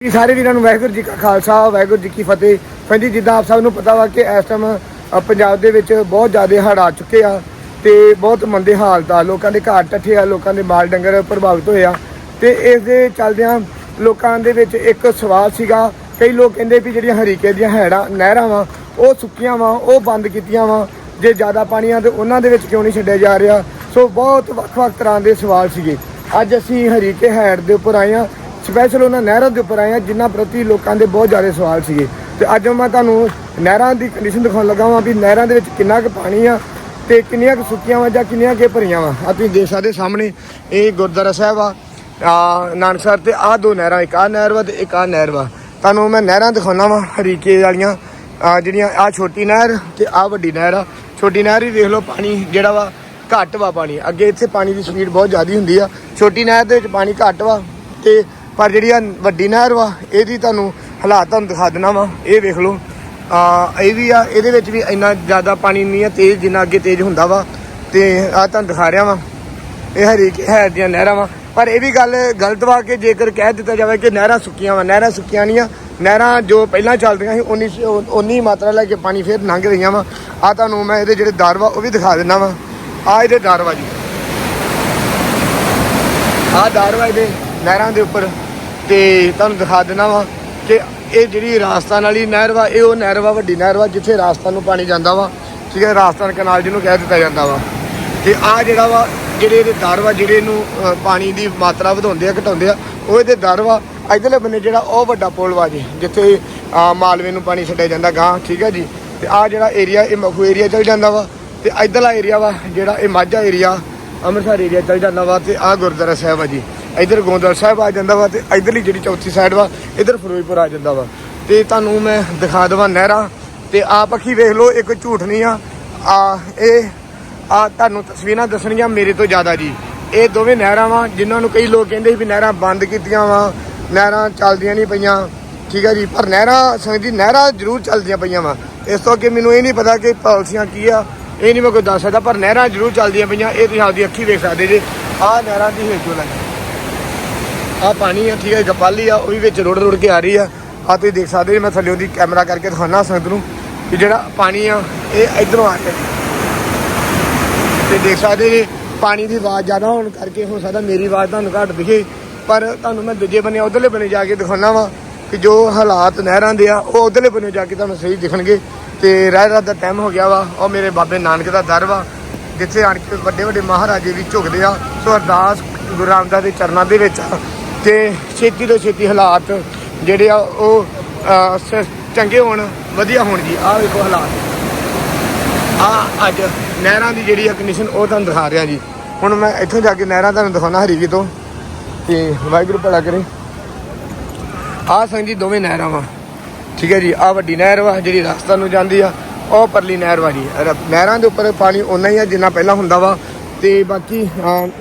ਜੀ, ਸਾਰੇ ਵੀਰਾਂ ਨੂੰ ਵਾਹਿਗੁਰੂ ਜੀ ਕਾ ਖਾਲਸਾ, ਵਾਹਿਗੁਰੂ ਜੀ ਕੀ ਫਤਿਹ। ਫੰਜੀ ਜਿੱਦਾਂ ਆਪ ਸਭ ਨੂੰ ਪਤਾ ਵਾ ਕਿ ਇਸ ਟਾਈਮ ਪੰਜਾਬ ਦੇ ਵਿੱਚ ਬਹੁਤ ਜ਼ਿਆਦਾ ਹੜ੍ਹ ਆ ਚੁੱਕੇ ਆ ਤੇ ਬਹੁਤ ਮੰਦੇ ਹਾਲਤ ਆ। ਲੋਕਾਂ ਦੇ ਘਰ ਟੱਠੇ ਆ, ਲੋਕਾਂ ਦੇ ਮਾਲ ਡੰਗਰ ਪ੍ਰਭਾਵਿਤ ਹੋਏ ਆ। ਤੇ ਇਸ ਦੇ ਚੱਲਦਿਆਂ ਲੋਕਾਂ ਦੇ ਵਿੱਚ ਇੱਕ ਸਵਾਲ ਸੀਗਾ। ਕਈ ਲੋਕ ਕਹਿੰਦੇ ਵੀ ਜਿਹੜੀਆਂ ਹਰੀਕੇ ਦੀਆਂ ਹੈੜਾਂ ਨਹਿਰਾਂ ਵਾ, ਉਹ ਸੁੱਕੀਆਂ ਵਾ, ਉਹ ਬੰਦ ਕੀਤੀਆਂ ਵਾ। ਜੇ ਜ਼ਿਆਦਾ ਪਾਣੀ ਆ ਤੇ ਉਹਨਾਂ ਦੇ ਵਿੱਚ ਕਿਉਂ ਨਹੀਂ ਛੱਡਿਆ ਜਾ ਰਿਹਾ? ਸੋ ਬਹੁਤ ਵੱਖ-ਵੱਖ ਤਰ੍ਹਾਂ ਦੇ ਸਵਾਲ ਸੀਗੇ। ਅੱਜ ਅਸੀਂ ਹਰੀਕੇ ਹੈੜ ਦੇ ਉੱਪਰ ਆਏ ਆ ਸਪੈਸ਼ਲ ਉਹਨਾਂ ਨਹਿਰਾਂ ਦੇ ਉੱਪਰ ਆਏ ਆ ਜਿਨ੍ਹਾਂ ਪ੍ਰਤੀ ਲੋਕਾਂ ਦੇ ਬਹੁਤ ਜ਼ਿਆਦਾ ਸਵਾਲ ਸੀਗੇ। ਤੇ ਅੱਜ ਮੈਂ ਤੁਹਾਨੂੰ ਨਹਿਰਾਂ ਦੀ ਕੰਡੀਸ਼ਨ ਦਿਖਾਉਣ ਲੱਗਾ ਵਾਂ ਵੀ ਨਹਿਰਾਂ ਦੇ ਵਿੱਚ ਕਿੰਨਾ ਕੁ ਪਾਣੀ ਆ ਤੇ ਕਿੰਨੀਆਂ ਕੁ ਸੁੱਕੀਆਂ ਵਾ ਜਾਂ ਕਿੰਨੀਆਂ ਕੁ ਭਰੀਆਂ ਵਾ। ਆ ਤੁਸੀਂ ਦੇਖ ਸਕਦੇ ਸਾਹਮਣੇ, ਇਹ ਗੁਰਦੁਆਰਾ ਸਾਹਿਬ ਆ ਆ ਨਾਨਕਸਰ ਤੇ ਆ ਦੋ ਨਹਿਰਾਂ, ਇੱਕ ਆ ਨਹਿਰ ਵਾ ਤੇ ਇੱਕ ਆ ਨਹਿਰ ਵਾ। ਤੁਹਾਨੂੰ ਮੈਂ ਨਹਿਰਾਂ ਦਿਖਾਉਣਾ ਵਾ, ਹਰੀਕੇ ਵਾਲੀਆਂ, ਆ ਜਿਹੜੀਆਂ ਆ ਛੋਟੀ ਨਹਿਰ ਤੇ ਆ ਵੱਡੀ ਨਹਿਰ ਆ। ਛੋਟੀ ਨਹਿਰ ਵੀ ਦੇਖ ਲਓ ਪਾਣੀ ਜਿਹੜਾ ਵਾ ਘੱਟ ਵਾ ਪਾਣੀ। ਅੱਗੇ ਇੱਥੇ ਪਾਣੀ ਦੀ ਸਪੀਡ ਬਹੁਤ ਜ਼ਿਆਦਾ ਹੁੰਦੀ ਆ। ਛੋਟੀ ਨਹਿਰ ਦੇ ਵਿੱਚ ਪਾਣੀ ਘੱਟ ਵਾ ਤੇ ਪਰ ਜਿਹੜੀ ਆ ਵੱਡੀ ਨਹਿਰ ਵਾ, ਇਹਦੀ ਤੁਹਾਨੂੰ ਹਾਲਾਤ ਤੁਹਾਨੂੰ ਦਿਖਾ ਦੇਣਾ ਵਾ। ਇਹ ਵੇਖ ਲਓ। ਆ, ਇਹ ਵੀ ਆ, ਇਹਦੇ ਵਿੱਚ ਵੀ ਇੰਨਾ ਜ਼ਿਆਦਾ ਪਾਣੀ ਨਹੀਂ ਆ, ਤੇਜ਼ ਜਿੰਨਾ ਅੱਗੇ ਤੇਜ਼ ਹੁੰਦਾ ਵਾ। ਤੇ ਆ ਤੁਹਾਨੂੰ ਦਿਖਾ ਰਿਹਾ ਵਾ। ਇਹ ਹਰੀਕ ਹੈ ਦੀਆਂ ਨਹਿਰਾਂ ਵਾ। ਪਰ ਇਹ ਵੀ ਗੱਲ ਗਲਤ ਵਾ ਕਿ ਜੇਕਰ ਕਹਿ ਦਿੱਤਾ ਜਾਵੇ ਕਿ ਨਹਿਰਾਂ ਸੁੱਕੀਆਂ ਵਾ, ਨਹਿਰਾਂ ਸੁੱਕੀਆਂ ਨਹੀਂ ਆ। ਨਹਿਰਾਂ ਜੋ ਪਹਿਲਾਂ ਚੱਲਦੀਆਂ ਸੀ, ਉਨੀ ਉਨੀ ਮਾਤਰਾ ਲੈ ਕੇ ਪਾਣੀ ਫੇਰ ਲੰਘ ਰਹੀਆਂ ਵਾ। ਆ ਤੁਹਾਨੂੰ ਮੈਂ ਇਹਦੇ ਜਿਹੜੇ ਦਰ ਵਾ, ਉਹ ਵੀ ਦਿਖਾ ਦਿੰਦਾ ਵਾ। ਆ ਇਹਦੇ ਦਰ ਵਾ ਜੀ। ਆ ਦਰ ਵਾ ਇਹਦੇ ਨਹਿਰਾਂ ਦੇ ਉੱਪਰ। ਤੇ ਤੁਹਾਨੂੰ ਦਿਖਾ ਦਿੰਦਾ ਵਾ ਕਿ ਇਹ ਜਿਹੜੀ ਰਾਜਸਥਾਨ ਵਾਲੀ ਨਹਿਰ ਵਾ, ਇਹ ਉਹ ਨਹਿਰ ਵਾ, ਵੱਡੀ ਨਹਿਰ ਵਾ, ਜਿੱਥੇ ਰਾਜਸਥਾਨ ਨੂੰ ਪਾਣੀ ਜਾਂਦਾ ਵਾ। ਠੀਕ ਹੈ, ਰਾਜਸਥਾਨ ਕਨਾਲ ਜਿਹਨੂੰ ਕਹਿ ਦਿੱਤਾ ਜਾਂਦਾ ਵਾ। ਤੇ ਆ ਜਿਹੜਾ ਵਾ, ਜਿਹੜੇ ਇਹਦੇ ਦਰ ਵਾ, ਜਿਹੜੇ ਇਹਨੂੰ ਪਾਣੀ ਦੀ ਮਾਤਰਾ ਵਧਾਉਂਦੇ ਆ, ਘਟਾਉਂਦੇ ਆ, ਉਹ ਇਹਦੇ ਦਰ ਵਾ, ਇਧਰਲੇ ਬੰਨੇ ਜਿਹੜਾ ਉਹ ਵੱਡਾ ਪੁਲ ਵਾ ਜੀ, ਜਿੱਥੇ ਮਾਲਵੇ ਨੂੰ ਪਾਣੀ ਛੱਡਿਆ ਜਾਂਦਾ ਗਾਂ ਠੀਕ ਹੈ ਜੀ। ਤੇ ਆ ਜਿਹੜਾ ਏਰੀਆ ਇਹ ਮਖੂ ਏਰੀਆ ਚਲ ਜਾਂਦਾ ਵਾ, ਤੇ ਇਧਰਲਾ ਏਰੀਆ ਵਾ, ਜਿਹੜਾ ਇਹ ਮਾਝਾ ਏਰੀਆ ਅੰਮ੍ਰਿਤਸਰ ਏਰੀਆ ਚਲ ਜਾਂਦਾ ਵਾ, ਤੇ ਆ ਗੁਰਦੁਆਰਾ ਸਾਹਿਬ ਆ ਜੀ। ਇਧਰ ਗੋਂਦਵਾਲ ਸਾਹਿਬ ਆ ਜਾਂਦਾ ਵਾ ਤੇ ਇਧਰਲੀ ਜਿਹੜੀ ਚੌਥੀ ਸਾਈਡ ਵਾ, ਇਧਰ ਫਿਰੋਜ਼ਪੁਰ ਆ ਜਾਂਦਾ ਵਾ। ਤੇ ਤੁਹਾਨੂੰ ਮੈਂ ਦਿਖਾ ਦਵਾਂ ਨਹਿਰਾਂ, ਤੇ ਆ ਪੱਖੀ ਵੇਖ ਲਓ, ਇੱਕ ਝੂਠ ਨਹੀਂ ਆ। ਆ ਇਹ ਆ ਤੁਹਾਨੂੰ ਤਸਵੀਰਾਂ ਦੱਸਣੀਆਂ ਮੇਰੇ ਤੋਂ ਜ਼ਿਆਦਾ ਜੀ। ਇਹ ਦੋਵੇਂ ਨਹਿਰਾਂ ਵਾ, ਜਿਨ੍ਹਾਂ ਨੂੰ ਕਈ ਲੋਕ ਕਹਿੰਦੇ ਸੀ ਵੀ ਨਹਿਰਾਂ ਬੰਦ ਕੀਤੀਆਂ ਵਾ, ਨਹਿਰਾਂ ਚੱਲਦੀਆਂ ਨਹੀਂ ਪਈਆਂ। ਠੀਕ ਹੈ ਜੀ, ਪਰ ਨਹਿਰਾਂ, ਸੰਗਤ ਜੀ, ਨਹਿਰਾਂ ਜ਼ਰੂਰ ਚੱਲਦੀਆਂ ਪਈਆਂ ਵਾ। ਇਸ ਤੋਂ ਅੱਗੇ ਮੈਨੂੰ ਇਹ ਨਹੀਂ ਪਤਾ ਕਿ ਪਾਲਿਸੀਆਂ ਕੀ ਆ, ਇਹ ਨਹੀਂ ਮੈਂ ਕੋਈ ਦੱਸ ਸਕਦਾ, ਪਰ ਨਹਿਰਾਂ ਜ਼ਰੂਰ ਚੱਲਦੀਆਂ ਪਈਆਂ, ਇਹ ਤੁਸੀਂ ਆਪਦੀ ਅੱਖੀ ਵੇਖ ਸਕਦੇ ਜੇ। ਆਹ ਨਹਿਰਾਂ ਦੀ ਹੇਜੋ ਲੱਗੀ। ਆ ਪਾਣੀ ਆ, ਠੀਕ ਹੈ ਗਪਾਲੀ ਆ, ਉਹ ਵੀ ਵਿੱਚ ਰੁੜ ਰੁੜ ਕੇ ਆ ਰਹੀ ਆ। ਆ ਤੁਸੀਂ ਦੇਖ ਸਕਦੇ ਜੇ ਮੈਂ ਥੱਲੇ ਉਹਦੀ ਕੈਮਰਾ ਕਰਕੇ ਦਿਖਾਉਣਾ ਸੰਗਤ ਨੂੰ ਕਿ ਜਿਹੜਾ ਪਾਣੀ ਆ, ਇਹ ਇਧਰੋਂ ਆ ਰਿਹਾ ਤੇ ਦੇਖ ਸਕਦੇ ਜੀ ਪਾਣੀ ਦੀ ਆਵਾਜ਼ ਜ਼ਿਆਦਾ ਹੋਣ ਕਰਕੇ ਹੋ ਸਕਦਾ ਮੇਰੀ ਆਵਾਜ਼ ਤੁਹਾਨੂੰ ਘੱਟ ਦਿਖੇ, ਪਰ ਤੁਹਾਨੂੰ ਮੈਂ ਦੂਜੇ ਬੰਨੇ ਉਧਰਲੇ ਬੰਨੇ ਜਾ ਕੇ ਦਿਖਾਉਣਾ ਵਾ ਕਿ ਜੋ ਹਾਲਾਤ ਨਹਿਰਾਂ ਦੇ ਆ, ਉਹ ਉਧਰਲੇ ਬੰਨੇ ਜਾ ਕੇ ਤੁਹਾਨੂੰ ਸਹੀ ਦਿਖਣਗੇ। ਤੇ ਰਹਿ ਰਾਤ ਦਾ ਟਾਈਮ ਹੋ ਗਿਆ ਵਾ, ਉਹ ਮੇਰੇ ਬਾਬੇ ਨਾਨਕ ਦਾ ਦਰ ਵਾ, ਜਿੱਥੇ ਆਣ ਕੇ ਵੱਡੇ ਵੱਡੇ ਮਹਾਰਾਜੇ ਵੀ ਝੁਕਦੇ ਆ। ਸੋ ਅਰਦਾਸ ਗੁਰੂ ਰਾਮਦਾਸ ਦੇ ਚਰਨਾਂ ਦੇ ਵਿੱਚ ਆ। ਤੇ ਛੇਤੀ ਤੋਂ ਛੇਤੀ ਹਾਲਾਤ ਜਿਹੜੇ ਆ ਉਹ ਸ- ਚੰਗੇ ਹੋਣ, ਵਧੀਆ ਹੋਣ ਜੀ। ਆਹ ਵੇਖੋ ਹਾਲਾਤ। ਆ ਅੱਜ ਨਹਿਰਾਂ ਦੀ ਜਿਹੜੀ ਆ ਕੰਡੀਸ਼ਨ ਉਹ ਤੁਹਾਨੂੰ ਦਿਖਾ ਰਿਹਾ ਜੀ। ਹੁਣ ਮੈਂ ਇੱਥੋਂ ਜਾ ਕੇ ਨਹਿਰਾਂ ਤੁਹਾਨੂੰ ਦਿਖਾਉਣਾ ਹਰੀਕੇ ਤੋਂ। ਤੇ ਵਾਹਿਗੁਰੂ ਭਲਾ ਕਰੇ। ਆ ਸੰਗ ਜੀ ਦੋਵੇਂ ਨਹਿਰਾਂ ਵਾ। ਠੀਕ ਹੈ ਜੀ ਆ ਵੱਡੀ ਨਹਿਰ ਵਾ ਜਿਹੜੀ ਰਸਤਾ ਨੂੰ ਜਾਂਦੀ ਆ, ਉਹ ਪਰਲੀ ਨਹਿਰ ਵਾ ਜੀ। ਨਹਿਰਾਂ ਦੇ ਉੱਪਰ ਪਾਣੀ ਓਨਾ ਹੀ ਆ ਜਿੰਨਾ ਪਹਿਲਾਂ ਹੁੰਦਾ ਵਾ। ਤੇ ਬਾਕੀ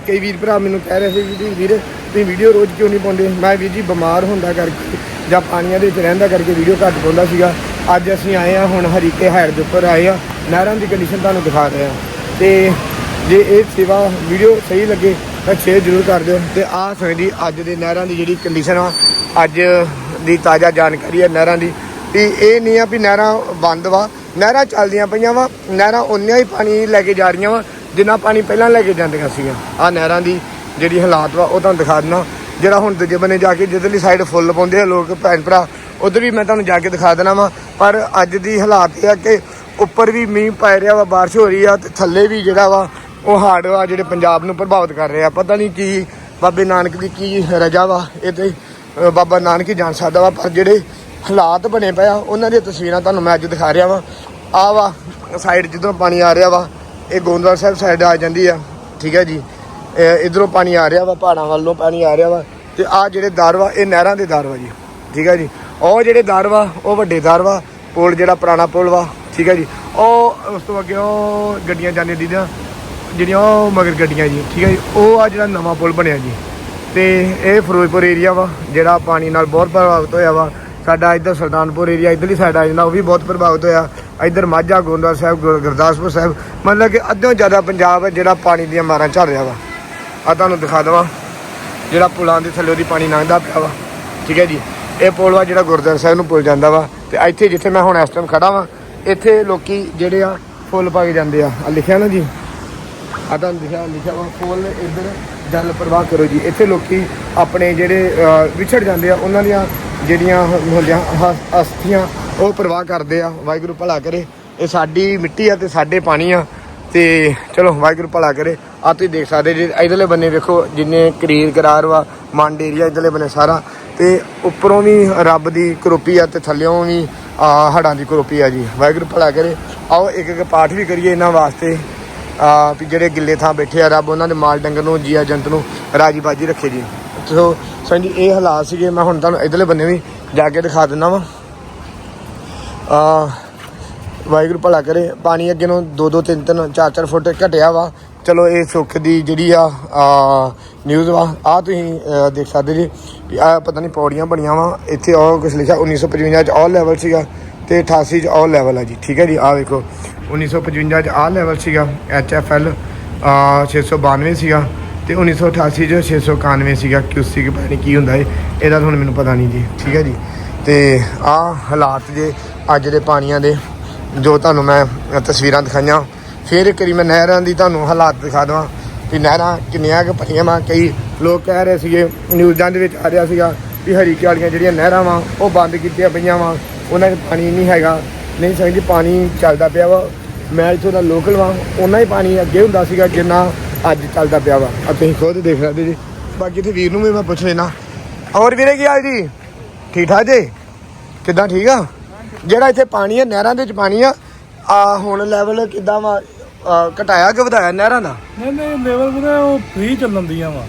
ਕਈ ਵੀਰ ਭਰਾ ਮੈਨੂੰ ਕਹਿ ਰਹੇ ਸੀ ਕਿ ਵੀਰ ਤੁਸੀਂ ਵੀਡੀਓ ਰੋਜ਼ ਕਿਉਂ ਨਹੀਂ ਪਾਉਂਦੇ? ਮੈਂ ਵੀਰ ਜੀ ਬਿਮਾਰ ਹੁੰਦਾ ਕਰਕੇ ਜਾਂ ਪਾਣੀਆਂ ਦੇ ਵਿੱਚ ਰਹਿੰਦਾ ਕਰਕੇ ਵੀਡੀਓ ਘੱਟ ਪਾਉਂਦਾ ਸੀਗਾ। ਅੱਜ ਅਸੀਂ ਆਏ ਆ ਹੁਣ ਹਰੀਕੇ ਹੈਡ ਦੇ ਉੱਪਰ ਆਏ ਆ ਨਹਿਰਾਂ ਦੀ ਕੰਡੀਸ਼ਨ ਤੁਹਾਨੂੰ ਦਿਖਾ ਰਹੇ ਆ ਤੇ ਜੇ ਇਹ ਸੇਵਾ ਵੀਡੀਓ ਸਹੀ ਲੱਗੇ ਤਾਂ ਸ਼ੇਅਰ ਜ਼ਰੂਰ ਕਰ ਦਿਓ। ਤੇ ਆਹ ਸਮਝੀ ਅੱਜ ਦੇ ਨਹਿਰਾਂ ਦੀ ਜਿਹੜੀ ਕੰਡੀਸ਼ਨ ਆ, ਅੱਜ ਦੀ ਤਾਜ਼ਾ ਜਾਣਕਾਰੀ ਹੈ ਨਹਿਰਾਂ ਦੀ। ਵੀ ਇਹ ਨਹੀਂ ਆ ਵੀ ਨਹਿਰਾਂ ਬੰਦ ਵਾ। ਨਹਿਰਾਂ ਚੱਲਦੀਆਂ ਪਈਆਂ ਵਾ। ਨਹਿਰਾਂ ਉਨੀਆਂ ਹੀ ਪਾਣੀ ਲੈ ਕੇ ਜਾ ਰਹੀਆਂ ਵਾ, ਜਿੰਨਾ ਪਾਣੀ ਪਹਿਲਾਂ ਲੈ ਕੇ ਜਾਂਦੀਆਂ ਸੀਗੀਆਂ। ਆ ਨਹਿਰਾਂ ਦੀ ਜਿਹੜੀ ਹਾਲਾਤ ਵਾ, ਉਹ ਤੁਹਾਨੂੰ ਦਿਖਾ ਦਿੰਦਾ। ਜਿਹੜਾ ਹੁਣ ਦੂਜੇ ਬੰਨੇ ਜਾ ਕੇ ਜਿੱਧਰਲੀ ਸਾਈਡ ਫੁੱਲ ਪਾਉਂਦੇ ਆ ਲੋਕ, ਭੈਣ ਭਰਾ, ਉਧਰ ਵੀ ਮੈਂ ਤੁਹਾਨੂੰ ਜਾ ਕੇ ਦਿਖਾ ਦੇਣਾ ਵਾ। ਪਰ ਅੱਜ ਦੀ ਹਾਲਾਤ ਇਹ ਆ ਕਿ ਉੱਪਰ ਵੀ ਮੀਂਹ ਪੈ ਰਿਹਾ ਵਾ, ਬਾਰਿਸ਼ ਹੋ ਰਹੀ ਆ ਤੇ ਥੱਲੇ ਵੀ ਜਿਹੜਾ ਵਾ, ਉਹ ਹਾਰਡ ਵਾ ਜਿਹੜੇ ਪੰਜਾਬ ਨੂੰ ਪ੍ਰਭਾਵਿਤ ਕਰ ਰਿਹਾ। ਪਤਾ ਨਹੀਂ ਕੀ ਬਾਬੇ ਨਾਨਕ ਦੀ ਕੀ ਰਜਾ ਵਾ, ਇਹ ਤੇ ਬਾਬਾ ਨਾਨਕ ਹੀ ਜਾਣ ਸਕਦਾ ਵਾ, ਪਰ ਜਿਹੜੇ ਹਾਲਾਤ ਬਣੇ ਪਏ ਆ, ਉਹਨਾਂ ਦੀਆਂ ਤਸਵੀਰਾਂ ਤੁਹਾਨੂੰ ਮੈਂ ਅੱਜ ਦਿਖਾ ਰਿਹਾ ਵਾ। ਆ ਵਾ ਸਾਈਡ ਜਿੱਧਰੋਂ ਪਾਣੀ ਆ ਰਿਹਾ ਵਾ, ਇਹ ਗੋਂਦਵਾਲ ਸਾਹਿਬ ਸਾਈਡ ਆ ਜਾਂਦੀ ਆ, ਠੀਕ ਹੈ ਜੀ। ਇਧਰੋਂ ਪਾਣੀ ਆ ਰਿਹਾ ਵਾ, ਪਹਾੜਾਂ ਵੱਲੋਂ ਪਾਣੀ ਆ ਰਿਹਾ ਵਾ। ਤੇ ਆ ਜਿਹੜੇ ਦਰ ਵਾ, ਇਹ ਨਹਿਰਾਂ ਦੇ ਦਰ ਵਾ ਜੀ। ਠੀਕ ਹੈ ਜੀ? ਉਹ ਜਿਹੜੇ ਦਰ ਵਾ, ਉਹ ਵੱਡੇ ਦਰ ਵਾ। ਪੁਲ ਜਿਹੜਾ ਪੁਰਾਣਾ ਪੁਲ ਵਾ, ਠੀਕ ਹੈ ਜੀ? ਉਹ, ਉਸ ਤੋਂ ਅੱਗੇ ਉਹ ਗੱਡੀਆਂ ਜਾਂਦੀਆਂ ਦੀਦੀਆਂ, ਜਿਹੜੀਆਂ ਉਹ ਮਗਰ ਗੱਡੀਆਂ ਜੀ, ਠੀਕ ਹੈ ਜੀ? ਉਹ ਆ ਜਿਹੜਾ ਨਵਾਂ ਪੁਲ ਬਣਿਆ ਜੀ। ਤੇ ਇਹ ਫਿਰੋਜ਼ਪੁਰ ਏਰੀਆ ਵਾ, ਜਿਹੜਾ ਪਾਣੀ ਨਾਲ ਬਹੁਤ ਪ੍ਰਭਾਵਿਤ ਹੋਇਆ ਵਾ। ਸਾਡਾ ਇੱਧਰ ਸੁਲਤਾਨਪੁਰ ਏਰੀਆ ਇੱਧਰਲੀ ਸਾਈਡ ਆ ਜਾਂਦਾ, ਉਹ ਵੀ ਬਹੁਤ ਪ੍ਰਭਾਵਿਤ ਹੋਇਆ। ਇੱਧਰ ਮਾਝਾ ਗੋਂਦਵਾਲ ਸਾਹਿਬ ਗੁਰ- ਗੁਰਦਾਸਪੁਰ ਸਾਹਿਬ, ਮਤਲਬ ਕਿ ਅੱਧੋਂ ਜ਼ਿਆਦਾ ਪੰਜਾਬ ਹੈ ਜਿਹੜਾ ਪਾਣੀ ਦੀਆਂ ਮਾਰਾਂ ਝੱਲ ਰਿਹਾ ਵਾ। ਆ ਤੁਹਾਨੂੰ ਦਿਖਾ ਦਵਾਂ। ਜਿਹੜਾ ਪੁਲਾਂ ਦੇ ਥੱਲੇ ਉਹਦੀ ਪਾਣੀ ਲੰਘਦਾ ਪਿਆ ਵਾ। ਠੀਕ ਹੈ ਜੀ? ਇਹ ਪੁਲ ਵਾ ਜਿਹੜਾ ਗੁਰਦੁਆਰਾ ਸਾਹਿਬ ਨੂੰ ਪੁਲ ਜਾਂਦਾ ਵਾ। ਤੇ ਇੱਥੇ ਜਿੱਥੇ ਮੈਂ ਹੁਣ ਇਸ ਟਾਈਮ ਖੜਾ ਵਾਂ, ਇੱਥੇ ਲੋਕੀ ਜਿਹੜੇ ਆ ਫੁੱਲ ਪਾ ਕੇ ਜਾਂਦੇ ਆ। ਆ ਲਿਖਿਆ ਨਾ ਜੀ? ਆ ਤੁਹਾਨੂੰ ਲਿਖਿਆ ਲਿਖਿਆ ਵਾ, ਫੁੱਲ ਇੱਧਰ ਜਲ ਪ੍ਰਵਾਹ ਕਰੋ ਜੀ। ਇੱਥੇ ਲੋਕੀ ਆਪਣੇ ਜਿਹੜੇ ਵਿਛੜ ਜਾਂਦੇ ਆ, ਉਹਨਾਂ ਦੀਆਂ ਜਿਹੜੀਆਂ ਹੁੰਦੀਆਂ ਅਸਥੀਆਂ ਉਹ ਪ੍ਰਵਾਹ ਕਰਦੇ ਆ। ਵਾਹਿਗੁਰੂ ਭਲਾ ਕਰੇ। ਇਹ ਸਾਡੀ ਮਿੱਟੀ ਆ ਤੇ ਸਾਡੇ ਪਾਣੀ ਆ। ਤੇ ਚਲੋ, ਵਾਹਿਗੁਰੂ ਭਲਾ ਕਰੇ। ਆ ਤੁਸੀਂ ਦੇਖ ਸਕਦੇ ਜੀ ਇਧਰਲੇ ਬੰਨੇ ਵੇਖੋ, ਜਿੰਨੇ ਕਰੀਰ ਕਰਾਰ ਵਾ ਮੰਡ ਏਰੀਆ ਇਧਰਲੇ ਬੰਨੇ ਸਾਰਾ। ਤੇ ਉੱਪਰੋਂ ਵੀ ਰੱਬ ਦੀ ਕਰੋਪੀ ਆ ਤੇ ਥੱਲਿਓਂ ਵੀ ਆ ਹੜਾਂ ਦੀ ਕਰੋਪੀ ਆ ਜੀ। ਵਾਹਿਗੁਰੂ ਭਲਾ ਕਰੇ। ਆਓ, ਇੱਕ ਇੱਕ ਪਾਠ ਵੀ ਕਰੀਏ ਇਹਨਾਂ ਵਾਸਤੇ। ਆ ਵੀ ਜਿਹੜੇ ਗਿੱਲੇ ਥਾਂ ਬੈਠੇ ਆ, ਰੱਬ ਉਹਨਾਂ ਦੇ ਮਾਲ ਡੰਗਰ ਨੂੰ, ਜੀਆ ਜੰਤ ਨੂੰ ਰਾਜੀ ਬਾਜੀ ਰੱਖੇ ਜੀ। ਸੋ ਸੰਜੀ ਇਹ ਹਾਲਾਤ ਸੀਗੇ। ਮੈਂ ਹੁਣ ਤੁਹਾਨੂੰ ਇਧਰਲੇ ਬੰਨੇ ਵੀ ਜਾ ਕੇ ਦਿਖਾ ਦਿੰਦਾ ਵਾਂ। ਆ ਵਾਹਿਗੁਰੂ ਭਲਾ ਕਰੇ। ਪਾਣੀ ਅੱਗੇ ਨੂੰ 2 2 3 3 4 4 ਫੁੱਟ ਘਟਿਆ ਵਾ। ਚਲੋ ਇਹ ਸੁੱਖ ਦੀ ਜਿਹੜੀ ਆ ਨਿਊਜ਼ ਵਾ। ਆ ਤੁਸੀਂ ਦੇਖ ਸਕਦੇ ਜੀ ਵੀ ਆ ਪਤਾ ਨਹੀਂ ਪੌੜੀਆਂ ਬਣੀਆਂ ਵਾ। ਇੱਥੇ ਉਹ ਕੁਝ ਲਿਖਿਆ 1955 ਚ ਆਲ ਲੈਵਲ ਸੀਗਾ ਤੇ 88 ਚ ਆਲ ਲੈਵਲ ਆ ਜੀ। ਠੀਕ ਹੈ ਜੀ? ਆ ਵੇਖੋ। 1955 ਚ ਆਲ ਲੈਵਲ ਸੀਗਾ। ਐਚਐਫਐਲ 692 ਸੀਗਾ ਤੇ 1988 ਚ 691 ਸੀਗਾ। ਕਿ ਪਤਾ ਨਹੀਂ ਕੀ ਹੁੰਦਾ ਏ। ਇਹਦਾ ਤੁਹਾਨੂੰ ਮੈਨੂੰ ਪਤਾ ਨਹੀਂ ਜੀ। ਠੀਕ ਹੈ ਜੀ? ਤੇ ਆ ਹਾਲਾਤ ਜੇ ਅੱਜ ਦੇ ਪਾਣੀਆਂ ਦੇ। ਜੋ ਤੁਹਾਨੂੰ ਮੈਂ ਤਸਵੀਰਾਂ ਦਿਖਾਈਆਂ, ਫਿਰ ਇੱਕ ਵਾਰੀ ਮੈਂ ਨਹਿਰਾਂ ਦੀ ਤੁਹਾਨੂੰ ਹਾਲਾਤ ਦਿਖਾ ਦਵਾਂ ਵੀ ਨਹਿਰਾਂ ਕਿੰਨੀਆਂ ਕੁ ਭਰੀਆਂ ਵਾ। ਕਈ ਲੋਕ ਕਹਿ ਰਹੇ ਸੀਗੇ, ਨਿਊਜ਼ਾਂ ਦੇ ਵਿੱਚ ਆ ਰਿਹਾ ਸੀਗਾ ਵੀ ਹਰੀਕੇ ਵਾਲੀਆਂ ਜਿਹੜੀਆਂ ਨਹਿਰਾਂ ਵਾ, ਉਹ ਬੰਦ ਕੀਤੀਆਂ ਪਈਆਂ ਵਾ, ਉਹਨਾਂ 'ਚ ਪਾਣੀ ਨਹੀਂ ਹੈਗਾ। ਨਹੀਂ ਸਮਝੀ ਪਾਣੀ ਚੱਲਦਾ ਪਿਆ ਵਾ। ਮੈਂ ਇੱਥੋਂ ਦਾ ਲੋਕਲ ਵਾਂ ਉਹਨਾਂ ਹੀ ਪਾਣੀ ਅੱਗੇ ਹੁੰਦਾ ਸੀਗਾ ਜਿੰਨਾ ਅੱਜ ਚੱਲਦਾ ਪਿਆ ਵਾ। ਆ ਤੁਸੀਂ ਖੁਦ ਦੇਖ ਸਕਦੇ ਜੀ। ਬਾਕੀ ਤੇ ਵੀਰ ਨੂੰ ਵੀ ਮੈਂ ਪੁੱਛ ਲੈਣਾ ਔਰ ਵੀਰੇ ਕੀ ਹਾਲ ਜੀ? ਠੀਕ ਠਾਕ ਜੀ? ਕਿੱਦਾਂ ਠੀਕ ਆ? ਜਿਹੜਾ ਇੱਥੇ ਪਾਣੀ ਹੈ ਨਹਿਰਾਂ ਦੇ ਵਿੱਚ ਪਾਣੀ ਆ ਆ ਹੁਣ ਲੈਵਲ ਕਿੱਦਾਂ ਵਾ? ਘਟਾਇਆ ਕਿ ਵਧਾਇਆ ਨਹਿਰਾਂ ਦਾ? ਨਹੀਂ ਨਹੀਂ ਲੈਵਲ ਉਹ ਫ੍ਰੀ ਚੱਲਣ ਦੀਆਂ ਵਾ।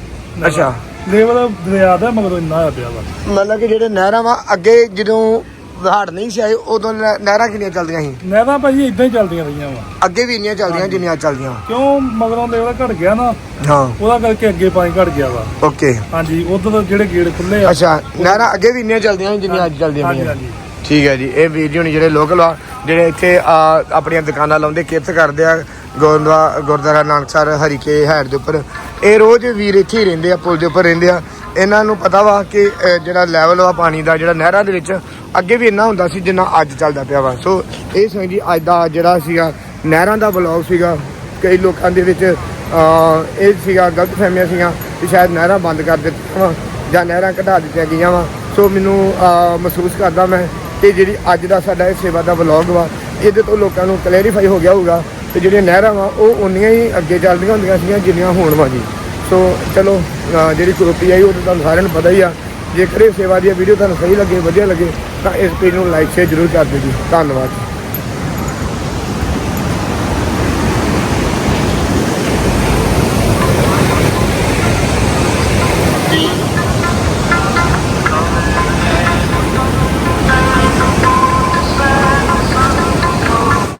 ਅੱਛਾ। ਲੈਵਲ ਦਰਿਆ ਦਾ ਮਗਰੋਂ ਇੰਨਾ ਆ ਪਿਆ ਵਾ। ਮਤਲਬ ਕਿ ਜਿਹੜੇ ਨਹਿਰਾਂ ਵਾ ਅੱਗੇ ਜਦੋਂ ਹੜ ਨਹੀਂ ਸੀ ਆਏ ਉਦੋਂ ਨਹਿ- ਨਹਿਰਾਂ ਕਿੰਨੀਆਂ ਚੱਲਦੀਆਂ ਸੀ? ਨਹਿਰਾਂ ਭਾਜੀ ਇਦਾਂ ਹੀ ਚੱਲਦੀਆਂ ਰਹੀਆਂ ਵਾ। ਅੱਗੇ ਵੀ ਇੰਨੀਆਂ ਚੱਲਦੀਆਂ ਜਿੰਨੀਆਂ ਅੱਜ ਚੱਲਦੀਆਂ ਕਿਉਂ? ਮਗਰੋਂ ਲੈਵਲ ਘਟ ਗਿਆ ਨਾ ਹਾਂ। ਉਹਦਾ ਕਰਕੇ ਅੱਗੇ ਪਾਣੀ ਘਟ ਗਿਆ ਵਾ। ਓਕੇ ਹਾਂਜੀ ਉਧਰ ਜਿਹੜੇ ਗੇੜ ਖੁੱਲੇ ਆ। ਅੱਛਾ ਨਹਿਰਾਂ ਅੱਗੇ ਵੀ ਇੰਨੀਆਂ ਚੱਲਦੀਆਂ ਸੀ ਜਿੰਨੀਆਂ ਅੱਜ ਚੱਲਦੀਆਂ ਹਾਂਜੀ ਪਈਆਂ ਹਾਂਜੀ। ਠੀਕ ਹੈ ਜੀ ਇਹ ਵੀਰ ਜੀ ਹੁਣੀ ਜਿਹੜੇ ਲੋਕਲ ਆ ਜਿਹੜੇ ਇੱਥੇ ਆ, ਆਪਣੀਆਂ ਦੁਕਾਨਾਂ ਲਾਉਂਦੇ ਕਿਰਤ ਕਰਦੇ ਆ ਗੁਰਦੁਆਰਾ ਗੁਰਦੁਆਰਾ ਨਾਨਕਸਰ ਹਰੀਕੇ ਹੈਡ ਦੇ ਉੱਪਰ। ਇਹ ਰੋਜ਼ ਵੀਰ ਇੱਥੇ ਹੀ ਰਹਿੰਦੇ ਆ ਪੁਲ ਦੇ ਉੱਪਰ ਰਹਿੰਦੇ ਆ। ਇਹਨਾਂ ਨੂੰ ਪਤਾ ਵਾ ਕਿ ਜਿਹੜਾ ਲੈਵਲ ਆ ਪਾਣੀ ਦਾ ਜਿਹੜਾ ਨਹਿਰਾਂ ਦੇ ਵਿੱਚ ਅੱਗੇ ਵੀ ਇੰਨਾ ਹੁੰਦਾ ਸੀ ਜਿੰਨਾ ਅੱਜ ਚੱਲਦਾ ਪਿਆ ਵਾ। ਸੋ ਇਹ ਸਿੰਘ ਜੀ ਅੱਜ ਦਾ ਜਿਹੜਾ ਸੀਗਾ ਨਹਿਰਾਂ ਦਾ ਬਲੌਗ ਸੀਗਾ ਕਈ ਲੋਕਾਂ ਦੇ ਵਿੱਚ ਇਹ ਸੀਗਾ ਗਲਤ ਫਹਿਮੀਆਂ ਸੀਗੀਆਂ ਕਿ ਸ਼ਾਇਦ ਨਹਿਰਾਂ ਬੰਦ ਕਰ ਦਿੱਤੀਆਂ ਵਾ ਜਾਂ ਨਹਿਰਾਂ ਘਟਾ ਦਿੱਤੀਆਂ ਗਈਆਂ ਵਾ। ਸੋ ਮੈਨੂੰ ਮਹਿਸੂਸ ਕਰਦਾ ਮੈਂ ਕਿ ਜਿਹੜੀ ਅੱਜ ਦਾ ਸਾਡਾ ਇਹ ਸੇਵਾ ਦਾ ਵਲੌਗ ਵਾ, ਇਹਦੇ ਤੋਂ ਲੋਕਾਂ ਨੂੰ ਕਲੈਰੀਫਾਈ ਹੋ ਗਿਆ ਹੋਊਗਾ ਤੇ ਜਿਹੜੀਆਂ ਨਹਿਰਾਂ ਵਾ, ਉਹ ਉਨੀਆਂ ਹੀ ਅੱਗੇ ਚੱਲਦੀਆਂ ਹੁੰਦੀਆਂ ਸੀਗੀਆਂ, ਜਿੰਨੀਆਂ ਹੋਣ ਵਾ ਜੀ। ਸੋ ਚਲੋ ਜਿਹੜੀ ਕਰੋਪੀ ਆਈ, ਉਹ ਤਾਂ ਤੁਹਾਨੂੰ ਸਾਰਿਆਂ ਨੂੰ ਪਤਾ ਹੀ ਆ। ਜੇਕਰ ਇਹ ਸੇਵਾ ਦੀ ਵੀਡੀਓ ਤੁਹਾਨੂੰ ਸਹੀ ਲੱਗੇ, ਵਧੀਆ ਲੱਗੇ, ਤਾਂ ਇਸ ਪੇਜ ਨੂੰ ਲਾਈਕ ਸ਼ੇਅਰ ਜ਼ਰੂਰ ਕਰ ਦਿਓ ਜੀ। ਧੰਨਵਾਦ।